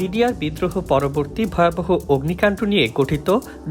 BDR বিদ্রোহ পরবর্তী ভয়াবহ অগ্নিকাণ্ড নিয়ে গঠিত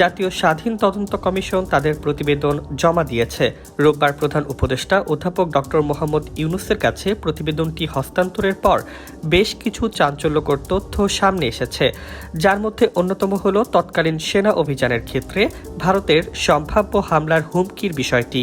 জাতীয় স্বাধীন তদন্ত কমিশন তাদের প্রতিবেদন জমা দিয়েছে। রোববার প্রধান উপদেষ্টা অধ্যাপক ডক্টর মোহাম্মদ ইউনুসের কাছে প্রতিবেদনটি হস্তান্তরের পর বেশ কিছু চাঞ্চল্যকর তথ্য সামনে এসেছে। যার মধ্যে অন্যতম হল তৎকালীন সেনা অভিযানের ক্ষেত্রে ভারতের সম্ভাব্য হামলার হুমকির বিষয়টি।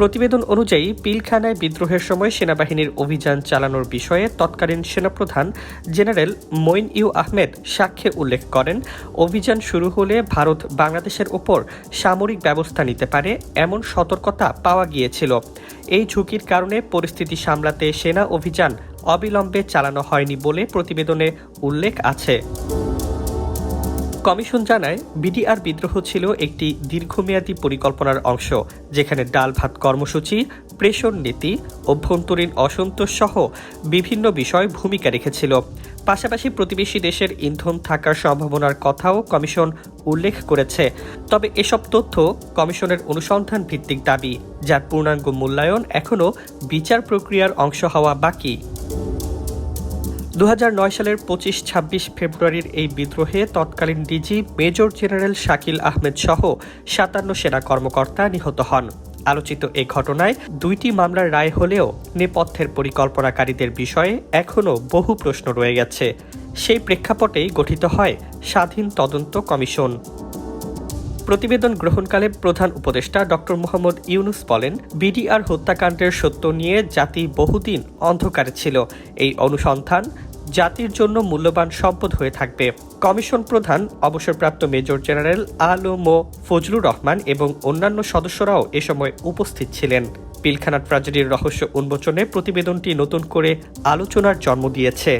প্রতিবেদন অনুযায়ী, পিলখানায় বিদ্রোহের সময় সেনাবাহিনীর অভিযান চালানোর বিষয়ে তৎকালীন সেনাপ্রধান জেনারেল মইন ইউ আহমেদ সাক্ষ্যে উল্লেখ করেন, অভিযান শুরু হলে ভারত বাংলাদেশের ওপর সামরিক ব্যবস্থা নিতে পারে এমন সতর্কতা পাওয়া গিয়েছিল। এই ঝুঁকির কারণে পরিস্থিতি সামলাতে সেনা অভিযান অবিলম্বে চালানো হয়নি বলে প্রতিবেদনে উল্লেখ আছে। কমিশন জানায়, বিডিআর বিদ্রোহ ছিল একটি দীর্ঘমেয়াদী পরিকল্পনার অংশ, যেখানে ডাল ভাত কর্মসূচি, প্রেষণ নীতি, অভ্যন্তরীণ অসন্তোষ সহ বিভিন্ন বিষয় ভূমিকা রেখেছিল। পাশাপাশি প্রতিবেশী দেশের ইন্ধন থাকার সম্ভাবনার কথাও কমিশন উল্লেখ করেছে। তবে এসব তথ্য কমিশনের অনুসন্ধান ভিত্তিক দাবি, যার পূর্ণাঙ্গ মূল্যায়ন এখনও বিচার প্রক্রিয়ার অংশ হওয়া বাকি। দু হাজার নয় সালের পঁচিশ ছাব্বিশ ফেব্রুয়ারির এই বিদ্রোহে তৎকালীন DG major general Shakil Ahmed সহ সাতান্ন সেনা কর্মকর্তা নিহত হন। আলোচিত এ ঘটনায় দুইটি মামলার রায় হলেও নেপথ্যের পরিকল্পনাকারীদের বিষয়ে এখনও বহু প্রশ্ন রয়ে গেছে। সেই প্রেক্ষাপটেই গঠিত হয় স্বাধীন তদন্ত কমিশন। প্রতিবেদন গ্রহণকালে প্রধান উপদেষ্টা ডক্টর মোহাম্মদ ইউনুস বলেন, বিডিআর হত্যাকাণ্ডের সত্য নিয়ে জাতি বহুদিন অন্ধকারে ছিল। এই অনুসন্ধান জাতির জন্য মূল্যবান সম্পদ হয়ে থাকবে। কমিশন প্রধান, অবসরপ্রাপ্ত মেজর জেনারেল আলম ফজলুর রহমান এবং অন্যান্য সদস্যরাও এ সময় উপস্থিত ছিলেন। পিলখানা ট্র্যাজেডির রহস্য উন্মোচনে প্রতিবেদনটি নতুন করে আলোচনার জন্ম দিয়েছে।